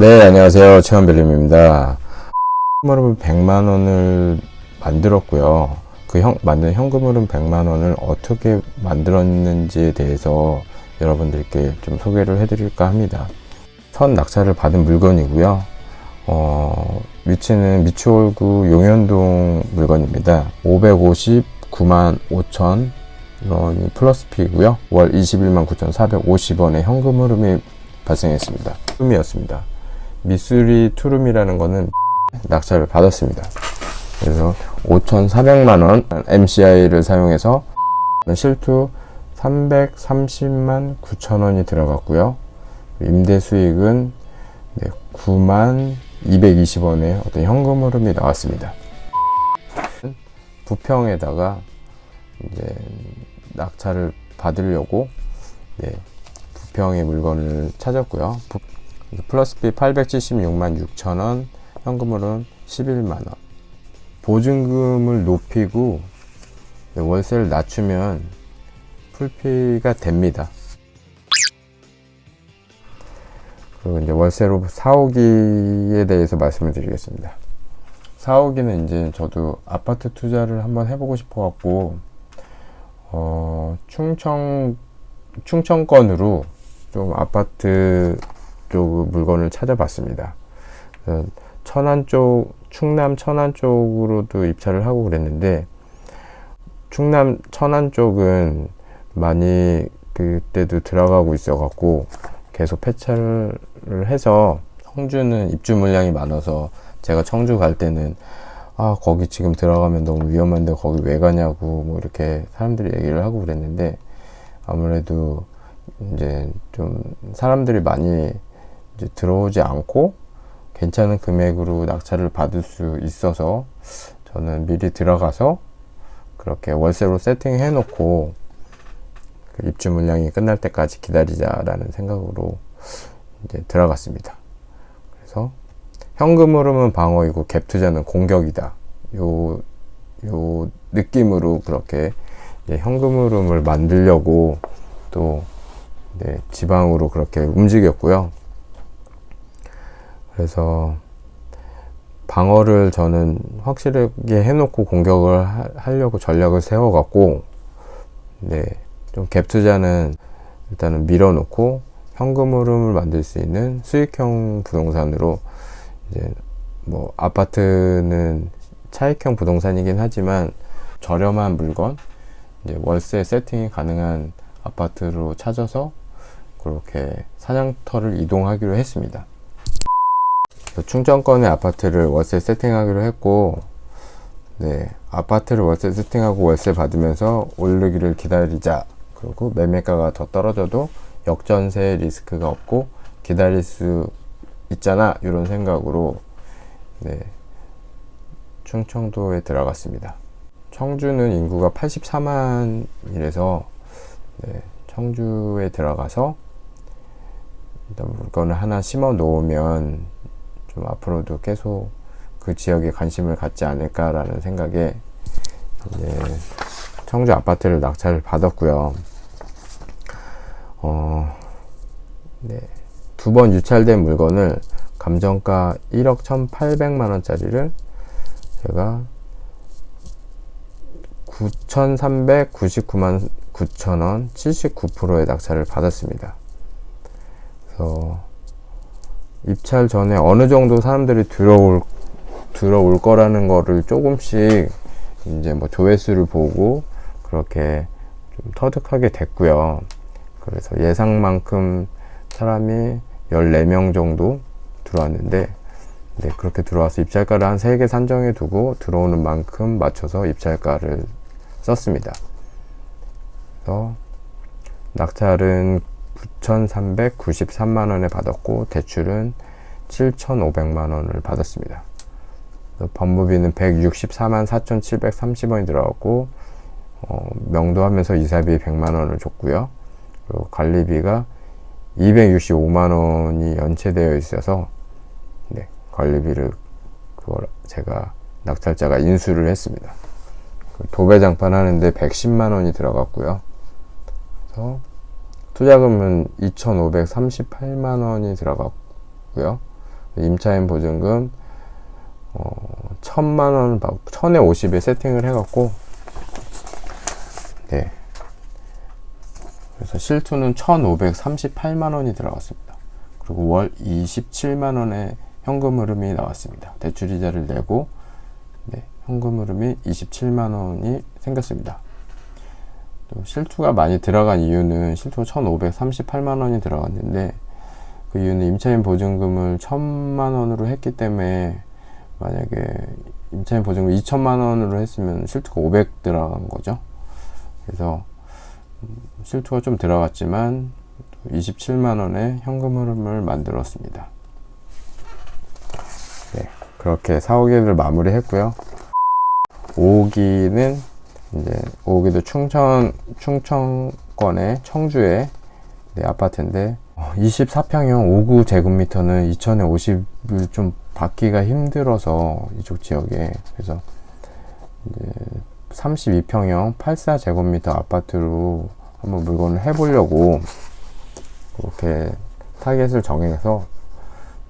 네, 안녕하세요. 최원별님입니다. 현금흐름 100만 원을 만들었고요. 그 형, 만든 현금흐름 100만 원을 어떻게 만들었는지에 대해서 여러분들께 좀 소개를 해드릴까 합니다. 첫 낙찰을 받은 물건이고요. 어, 위치는 미추홀구 용현동 물건입니다. 559만 5천 원이 플러스 피고요. 월 21만 9,450원의 현금 흐름이 발생했습니다. 투름이었습니다. 미쓰리 투룸이라는 거는 낙찰을 받았습니다. 그래서 5,400만 원 MCI를 사용해서 실투 330만 9천 원이 들어갔고요. 임대 수익은 9만 220원의 어떤 현금 흐름이 나왔습니다. 부평에다가 이제 낙찰을 받으려고 네, 부평의 물건을 찾았고요. 부- 플러스비 876만 6천 원, 현금으로는 11만 원. 보증금을 높이고 네, 월세를 낮추면 풀피가 됩니다. 그리고 이제 월세로 사오기에 대해서 말씀을 드리겠습니다. 사오기는 이제 저도 아파트 투자를 한번 해보고 싶어 갖고 어, 충청 충청권으로 좀 아파트 쪽 물건을 찾아봤습니다. 천안 쪽, 충남 천안 쪽으로도 입찰을 하고 그랬는데 충남 천안 쪽은 많이 그때도 들어가고 있어갖고 계속 폐차를 해서 청주는 입주 물량이 많아서 제가 청주 갈 때는 아 거기 지금 들어가면 너무 위험한데 거기 왜 가냐고 뭐 이렇게 사람들이 얘기를 하고 그랬는데 아무래도 이제 좀 사람들이 많이 들어오지 않고 괜찮은 금액으로 낙찰을 받을 수 있어서 저는 미리 들어가서 그렇게 월세로 세팅해 놓고 그 입주 물량이 끝날 때까지 기다리자라는 생각으로 이제 들어갔습니다. 그래서 현금 흐름은 방어이고 갭 투자는 공격이다. 요, 요 느낌으로 그렇게 현금 흐름을 만들려고 또 네, 지방으로 그렇게 움직였고요. 그래서 방어를 저는 확실하게 해놓고 공격을 하, 하려고 전략을 세워갖고 네, 좀 갭 투자는 일단은 밀어놓고 현금 흐름을 만들 수 있는 수익형 부동산으로 이제 뭐 아파트는 차익형 부동산이긴 하지만 저렴한 물건 이제 월세 세팅이 가능한 아파트로 찾아서 그렇게 사냥터를 이동하기로 했습니다. 그래서 충청권의 아파트를 월세 세팅하기로 했고, 네, 아파트를 월세 세팅하고 월세 받으면서 오르기를 기다리자. 그리고 매매가가 더 떨어져도 역전세 리스크가 없고 기다릴 수 있잖아. 이런 생각으로, 네, 충청도에 들어갔습니다. 청주는 인구가 84만이라서, 네, 청주에 들어가서 일단 물건을 하나 심어 놓으면 좀 앞으로도 계속 그 지역에 관심을 갖지 않을까라는 생각에 청주 아파트를 낙찰을 받았고요. 어, 네. 두 번 유찰된 물건을 감정가 1억 1,800만 원짜리를 제가 9,399만 9천 원 79%의 낙찰을 받았습니다. 그래서 입찰 전에 어느 정도 사람들이 들어올 들어올 거라는 거를 조금씩 이제 뭐 조회수를 보고 그렇게 좀 터득하게 됐고요. 그래서 예상만큼 사람이 14명 정도 들어왔는데 네, 그렇게 들어와서 입찰가를 한 3개 산정해 두고 들어오는 만큼 맞춰서 입찰가를 썼습니다. 그래서 낙찰은 9,393만 원에 받았고 대출은 7,500만 원을 받았습니다. 법무비는 164만 4,730원이 들어갔고 어, 명도하면서 이사비 100만 원을 줬고요. 그리고 관리비가 265만 원이 연체되어 있어서 네, 관리비를 그걸 제가 낙찰자가 인수를 했습니다. 그 도배 장판 하는데 110만 원이 들어갔고요. 그래서 투자금은 2,538만 원이 들어갔고요. 임차인 보증금 어, 천만 원, 받- 천에 오십에 세팅을 해갖고 네. 그래서 실투는 1,538만 원이 들어갔습니다. 그리고 월 27만 원의 현금 흐름이 나왔습니다. 대출 이자를 내고 네, 현금 흐름이 27만 원이 생겼습니다. 또 실투가 많이 들어간 이유는 실투가 1,538만 원이 들어갔는데 그 이유는 임차인 보증금을 1,000만 원으로 했기 때문에 만약에 임차인 보증금 2천만 원으로 했으면 실투가 500 들어간 거죠. 그래서 음, 실투가 좀 들어갔지만 27만 원의 현금 흐름을 만들었습니다. 네, 그렇게 4호기를 마무리했고요. 5호기는 이제 5호기도 충청 충청권의 청주의 네, 아파트인데 24평형 5구 제곱미터는 2,050을 좀 받기가 힘들어서 이쪽 지역에 그래서 이제 32평형 84 제곱미터 아파트로 한번 물건을 해보려고 그렇게 타겟을 정해서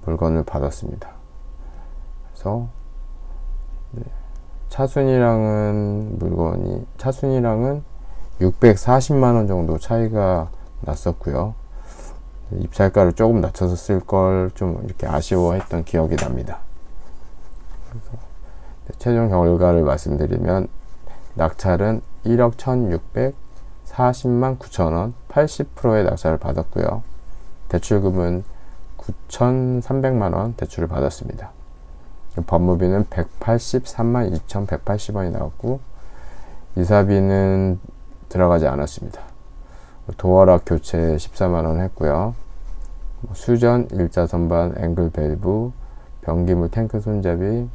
물건을 받았습니다. 그래서 네, 차순이랑은 물건이 차순이랑은 640만 원 정도 차이가 났었고요. 입찰가를 조금 낮춰서 쓸 걸 좀 이렇게 아쉬워했던 기억이 납니다. 최종 결과를 말씀드리면 낙찰은 1억 1,640만 9천 원, 80%의 낙찰을 받았고요. 대출금은 9,300만 원 대출을 받았습니다. 법무비는 183만 2,180원이 나왔고 이사비는 들어가지 않았습니다. 도어락 교체 14만 원 했고요. 뭐 수전, 일자 선반, 앵글 밸브, 변기물 탱크 손잡이,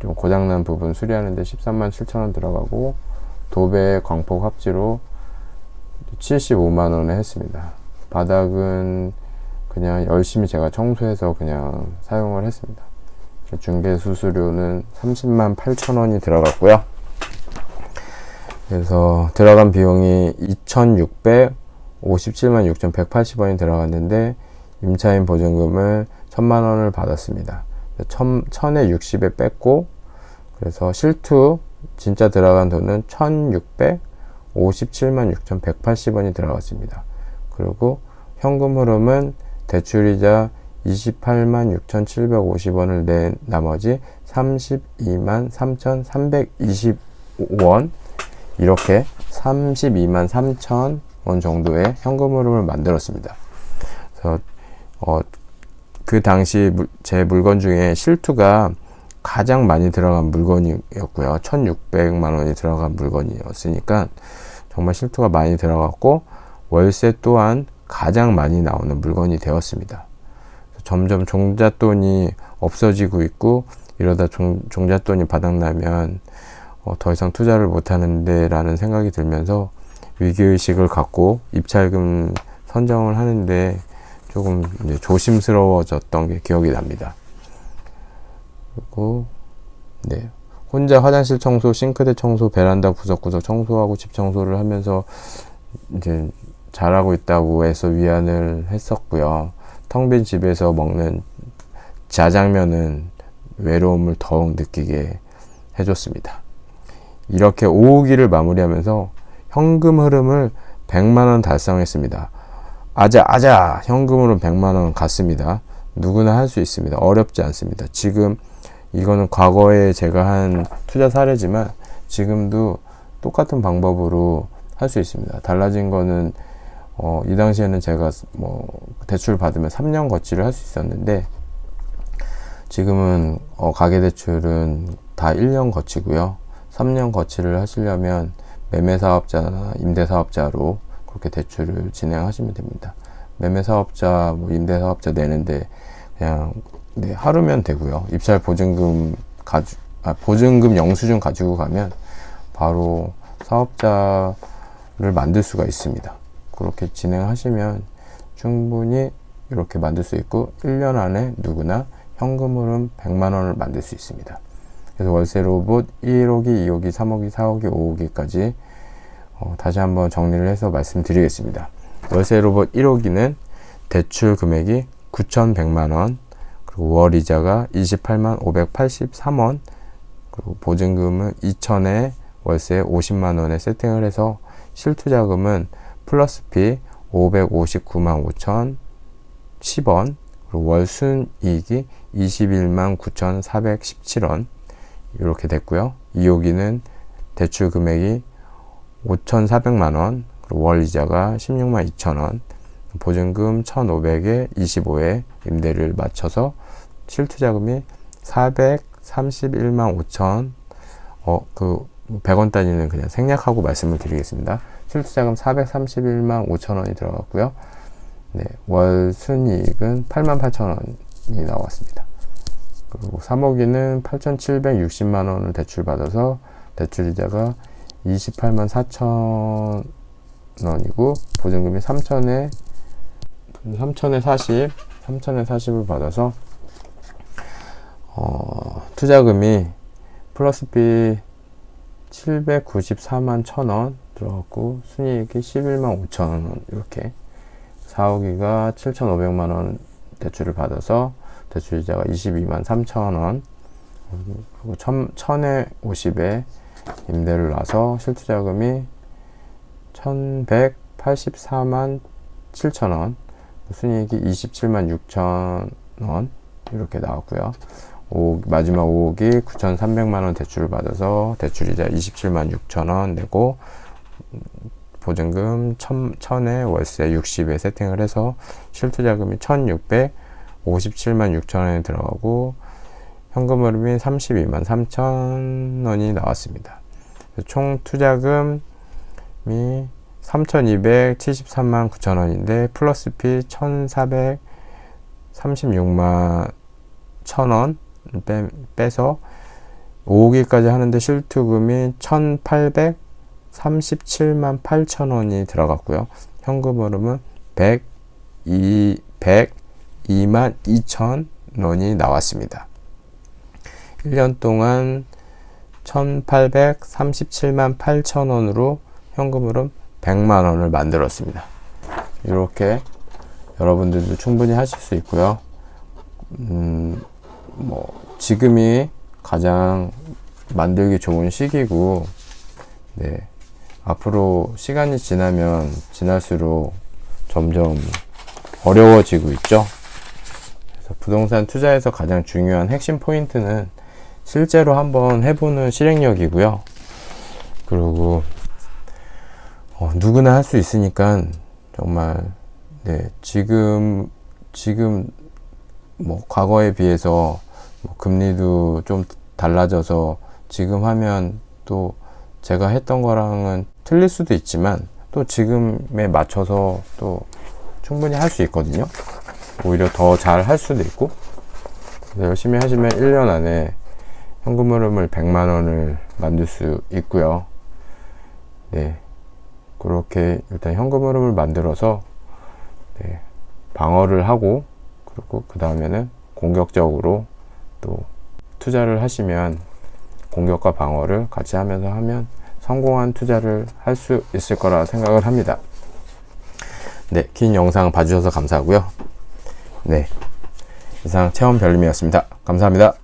좀 고장난 부분 수리하는데 13만 7천 원 들어가고 도배 광폭 합지로 75만 원에 했습니다. 바닥은 그냥 열심히 제가 청소해서 그냥 사용을 했습니다. 중개 수수료는 30만 8천 원이 들어갔고요. 그래서 들어간 비용이 2,657만 6,180원이 들어갔는데 임차인 보증금을 1,000만 원을 받았습니다. 1,000에 60에 뺐고 그래서 실투 진짜 들어간 돈은 1,657만 6,180원이 들어갔습니다. 그리고 현금 흐름은 대출이자 28만 6,750원을 낸 나머지 32만 3,320원 이렇게 32만 3천 원 정도의 현금 흐름을 만들었습니다. 그래서 어, 그 당시 물, 제 물건 중에 실투가 가장 많이 들어간 물건이었고요. 1,600만 원이 들어간 물건이었으니까 정말 실투가 많이 들어갔고 월세 또한 가장 많이 나오는 물건이 되었습니다. 점점 종잣돈이 없어지고 있고 이러다 종, 종잣돈이 바닥나면 어, 더 이상 투자를 못하는데 라는 생각이 들면서 위기의식을 갖고 입찰금 선정을 하는데 조금 조심스러워졌던 게 기억이 납니다. 그리고 네 혼자 화장실 청소, 싱크대 청소, 베란다 구석구석 청소하고 집 청소를 하면서 이제 잘하고 있다고 해서 위안을 했었고요. 텅 빈 집에서 먹는 자장면은 외로움을 더욱 느끼게 해줬습니다. 이렇게 5호기를 마무리하면서 현금 흐름을 100만원 달성했습니다. 아자, 아자! 현금으로 100만원 갔습니다. 누구나 할 수 있습니다. 어렵지 않습니다. 지금 이거는 과거에 제가 한 투자 사례지만 지금도 똑같은 방법으로 할 수 있습니다. 달라진 거는 어, 이 당시에는 제가 뭐 대출 받으면 3년 거치를 할 수 있었는데 지금은 어, 가계 대출은 다 1년 거치고요. 3년 거치를 하시려면 매매 사업자나 임대 사업자로 그렇게 대출을 진행하시면 됩니다. 매매 사업자, 뭐 임대 사업자 내는데 그냥 네, 하루면 되고요. 입찰 보증금 가지 아, 보증금 영수증 가지고 가면 바로 사업자를 만들 수가 있습니다. 그렇게 진행하시면 충분히 이렇게 만들 수 있고 1년 안에 누구나 현금으로 100만 원을 만들 수 있습니다. 그래서 월세 로봇 1호기, 2호기, 3호기, 4호기, 5호기까지 어, 다시 한번 정리를 해서 말씀드리겠습니다. 월세 로봇 1호기는 대출 금액이 9,100만 원, 그리고 월 이자가 28만 583원 그리고 보증금은 2천에 월세 50만 원에 세팅을 해서 실투자금은 플러스피 559만 5천 10원 그리고 월 순이익이 21만 9,417원 이렇게 됐고요. 2호기는 대출 금액이 5,400만 원 그리고 월 이자가 16만 2천 원 보증금 1,500에 25에 임대를 맞춰서 실투자금이 431만 5천 어 그 100원 단위는 그냥 생략하고 말씀을 드리겠습니다. 실투자금 431만 5천 원이 들어갔고요. 네, 월 순이익은 8만 8천 원이 나왔습니다. 그리고 3호기는 8,760만 원을 대출받아서 대출이자가 28만 4천 원이고 보증금이 3천에 3천에 40, 3천에 40을 받아서 어, 투자금이 플러스비 794만 1천원 들어갔고 순이익이 11만 5천 원 이렇게 4호기가 7,500만 원 대출을 받아서 대출이자가 22만 3천 원 그리고 1,000에 50에 임대를 놔서 실투자금이 1,184만 7천 원 순이익이 27만 6천 원 이렇게 나왔고요. 오, 마지막 5억이 9,300만 원 대출을 받아서 대출이자 27만 6천 원 내고 음, 보증금 1,000 에 월세 60에 세팅을 해서 실투 자금이 1,657만 6천 원이 들어가고 현금 흐름이 32만 3천 원이 나왔습니다. 총 투자금이 3,273만 9천 원인데 플러스 피 1,436만 1천 원 빼, 빼서 5호기까지 하는데 실투금이 1,837만 8천 원이 들어갔고요. 현금 흐름은 102, 102만 2천 원이 나왔습니다. 1년 동안 1,837만 8천 원으로 현금 흐름 100만 원을 만들었습니다. 이렇게 여러분들도 충분히 하실 수 있고요. 음, 뭐 지금이 가장 만들기 좋은 시기고, 네 앞으로 시간이 지나면 지날수록 점점 어려워지고 있죠. 그래서 부동산 투자에서 가장 중요한 핵심 포인트는 실제로 한번 해보는 실행력이고요. 그리고 어, 누구나 할 수 있으니까 정말 네 지금 지금 뭐 과거에 비해서 뭐 금리도 좀 달라져서 지금 하면 또 제가 했던 거랑은 틀릴 수도 있지만 또 지금에 맞춰서 또 충분히 할 수 있거든요. 오히려 더 잘 할 수도 있고 열심히 하시면 1년 안에 현금 흐름을 100만 원을 만들 수 있고요. 네. 그렇게 일단 현금 흐름을 만들어서 네, 방어를 하고 그리고 그 다음에는 공격적으로 또 투자를 하시면 공격과 방어를 같이 하면서 하면 성공한 투자를 할 수 있을 거라 생각을 합니다. 네, 긴 영상 봐주셔서 감사하고요. 네, 이상 체험 별님이었습니다. 감사합니다.